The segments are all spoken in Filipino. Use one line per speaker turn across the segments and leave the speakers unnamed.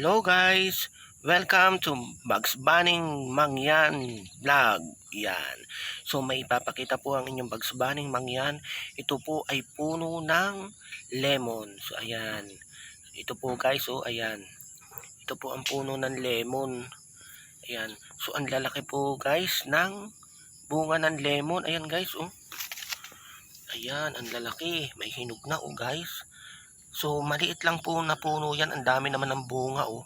Hello guys! Welcome to Bugs Bunning Mangyan Vlog. Yan. So may ipapakita po ang inyong Bugs Bunning Mangyan. Ito po ay puno ng lemon. So ayan. Ito po guys, oh ayan. Ito po ang puno ng lemon. Ayan. So ang lalaki po guys ng bunga ng lemon. Ayan guys, oh. Ayan, ang lalaki. May hinog na, oh guys. So, maliit lang po na puno yan. Ang dami naman ng bunga, oh.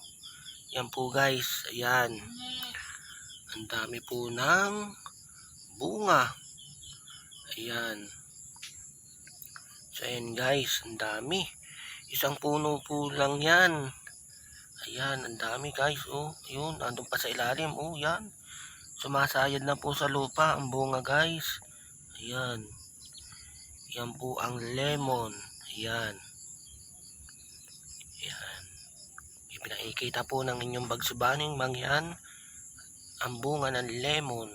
Yan po, guys. Ayan. Ang dami po ng bunga. Ayan. So, ayan, guys. Ang dami. Isang puno po lang yan. Ayan, ang dami, guys. Oh, yun. Andun pa sa ilalim. Oh, yan. Sumasayad na po sa lupa ang bunga, guys. Ayan. Yan po ang lemon. Ayan. Yan. Ipinakikita po ng inyong bagsubaning mangyan ang bunga ng lemon.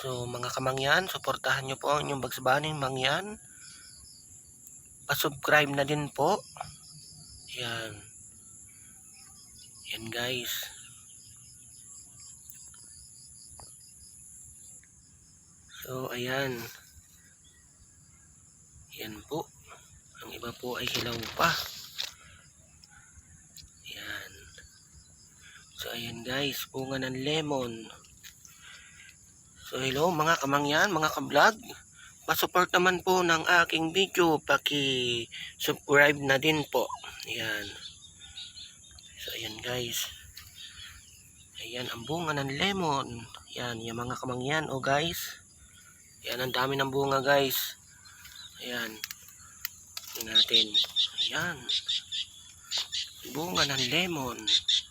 So mga kamangyan, suportahan nyo po ang inyong bagsubaning mangyan. Pa-subscribe na din po. Yan. Yan guys. So ayan. Yan po. Ang iba po ay hilaw pa. Yan. So, ayan guys, bunga ng lemon. So, hello mga kamangyan, mga kablog. Pa-support naman po ng aking video. Paki-subscribe na din po. Yan. So, ayan guys. Ayan, ang bunga ng lemon. Yan, yung mga kamangyan, oh guys. Yan, ang dami ng bunga guys. Ayan. Tingnan natin. Ayan. Bunga ng lemon. Ayan.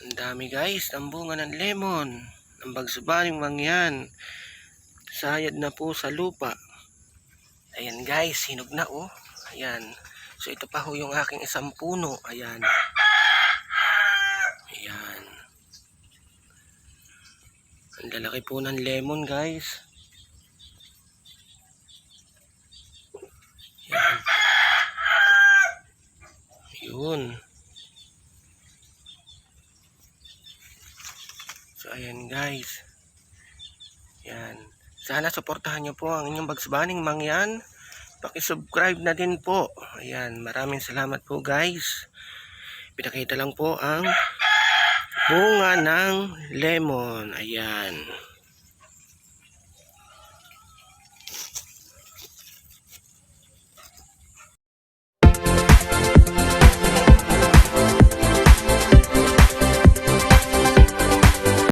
Ang dami guys, ang bunga ng lemon. Ang bagsubaling mangyan. Sayad na po sa lupa. Ayan guys, hinog na oh. Ayan. So ito pa ho yung aking isang puno. Ayan. Ayan. Ang lalaki po ng lemon guys. Yan. Yun. Ayan guys. Yan. Sana suportahan niyo po ang inyong bagsbaning mangyan. Paki-subscribe na din po. Ayan, maraming salamat po guys. Pinakita lang po ang bunga ng lemon. Ayan.